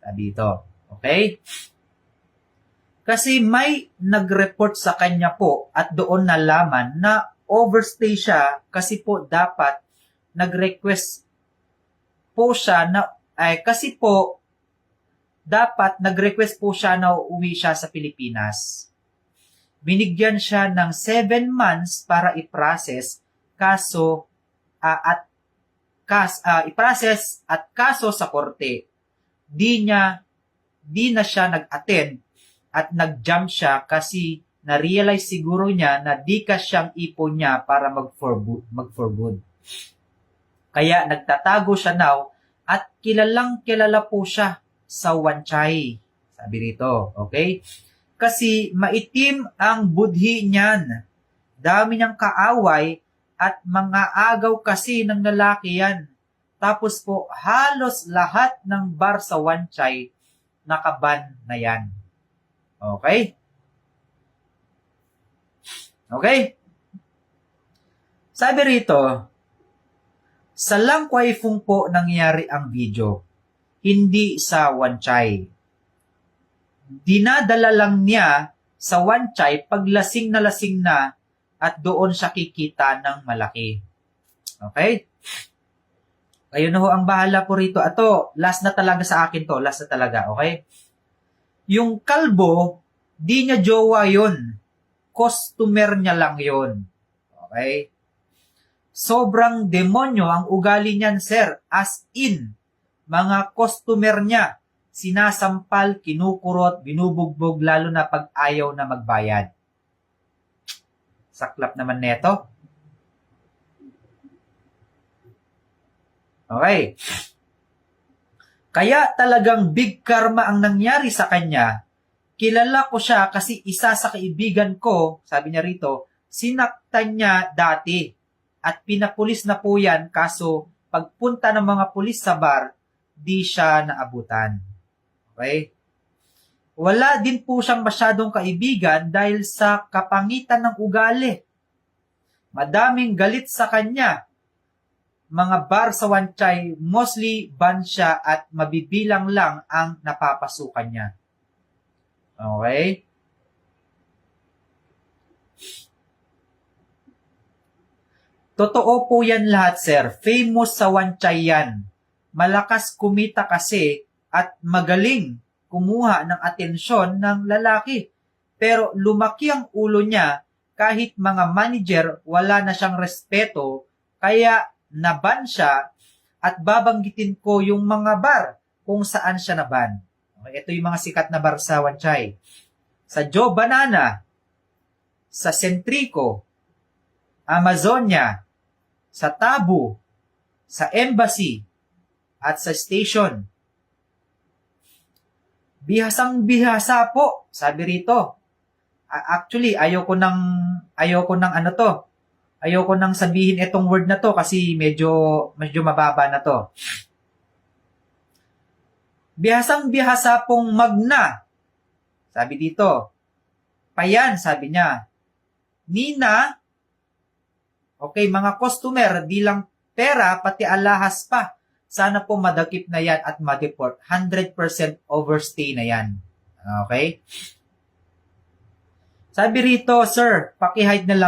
Sabi ito. Okay? Kasi may nag-report sa kanya po at doon nalaman na overstay siya kasi po dapat nag-request po siya na ay kasi po dapat nag-request po siya na uuwi siya sa Pilipinas. Binigyan siya ng 7 months para i-process kaso ah, at kas ah, i-process at kaso sa korte. Di niya di na siya nag-attend at nag-jump siya kasi na-realize siguro niya na di ka siyang ipon niya para mag-for good, good. Kaya nagtatago siya now at kilalang kilala po siya sa Wanchay. Sabi rito, okay? Kasi maitim ang budhi niyan. Dami niyang kaaway at mga agaw kasi ng lalaki yan. Tapos po, halos lahat ng bar sa Wanchay nakaban na yan. Okay? Okay? Sabi rito, sa Langkway Fung po nangyari ang video, hindi sa Wanchay. Dinadala lang niya sa Wanchay pag lasing na lasing na at doon siya kikita ng malaki. Okay? Kayo na ho ang bahala po rito. Ato, last na talaga sa akin to. Last na talaga, okay? Yung kalbo, di niya jowa yun. Customer niya lang yun. Okay? Sobrang demonyo ang ugali niyan, sir. As in, mga customer niya, sinasampal, kinukurot, binubugbog, lalo na pag ayaw na magbayad. Saklap naman neto. Okay. Kaya talagang big karma ang nangyari sa kanya. Kilala ko siya kasi isa sa kaibigan ko, sabi niya rito, sinaktan niya dati at pinapulis na po yan kaso pagpunta ng mga pulis sa bar, di siya naabutan. Okay? Wala din po siyang masyadong kaibigan dahil sa kapangitan ng ugali. Madaming galit sa kanya. Mga bar sa Wanchay, mostly ban siya at mabibilang lang ang napapasukan niya. Okay? Totoo po yan lahat, sir. Famous sa Wanchay yan. Malakas kumita kasi at magaling kumuha ng atensyon ng lalaki. Pero lumaki ang ulo niya kahit mga manager wala na siyang respeto kaya naban siya at babanggitin ko yung mga bar kung saan siya naban. Okay, ito yung mga sikat na bar sa Wanchay. Sa Joe Banana, sa Centrico, Amazonia, sa Tabu, sa Embassy, at sa Station. Bihasang bihasa po, sabi rito. Actually, ayoko nang ayoko nang ano to. Ayoko nang sabihin itong word na to kasi medyo medyo mababa na to. Bihasang bihasa pong magna. Sabi dito. Payan, sabi niya. Nina, okay, mga customer, di lang pera, pati alahas pa. Sana po madakip na yan at ma-deport. 100% overstay na yan. Okay? Sabi rito, sir, paki-hide na lang